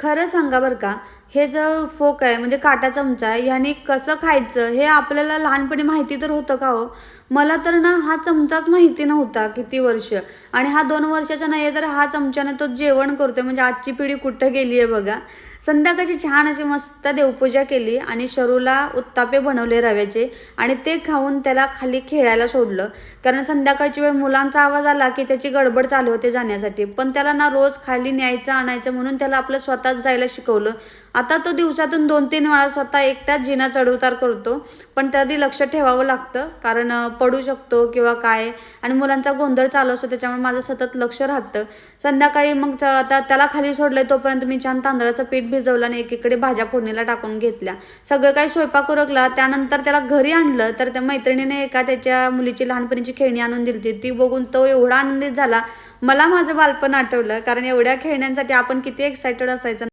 खरं सांगा बरं का हे जो फोक आहे म्हणजे काटा चमचा आहे ह्याने कसं खायचं हे आपल्याला लहानपणी माहिती तर होतं का हो? मला तर ना हा चमचाच माहिती नव्हता किती वर्ष. आणि हा दोन वर्षाचा नाही आहे तर हा चमच्याने तो जेवण करतोय म्हणजे आजची पिढी कुठं गेली आहे बघा. संध्याकाळची छान अशी मस्त देवपूजा केली आणि शरूला उत्तापे बनवले रव्याचे आणि ते खाऊन त्याला खाली खेळायला सोडलं. कारण संध्याकाळची वेळ मुलांचा आवाज आला की त्याची गडबड चालू होते जाण्यासाठी. पण त्याला ना रोज खाली न्यायचं आणायचं म्हणून त्याला आपलं स्वतःच जायला शिकवलं. आता तो दिवसातून दोन तीन वेळा स्वतः एकटाच जिना चढउतार करतो. पण तरी लक्ष ठेवावं लागतं. कारण पडू शकतो किंवा काय. आणि मुलांचा गोंधळ चालू असतो त्याच्यामुळे माझं सतत लक्ष राहतं. संध्याकाळी मग आता त्याला खाली सोडलं तोपर्यंत मी छान तांदळाचं पीठ भिजवलं आणि एकीकडे भाज्या फोडणीला टाकून घेतल्या. सगळं काही स्वयंपाक उरकला त्यानंतर त्याला घरी आणलं तर त्या मैत्रिणीने एका त्याच्या मुलीची लहानपणीची खेळणी आणून दिली ती बघून तो एवढा आनंदित झाला. मला माझं बालपण आठवलं कारण एवढ्या खेळण्यांसाठी आपण किती एक्सायटेड असायचं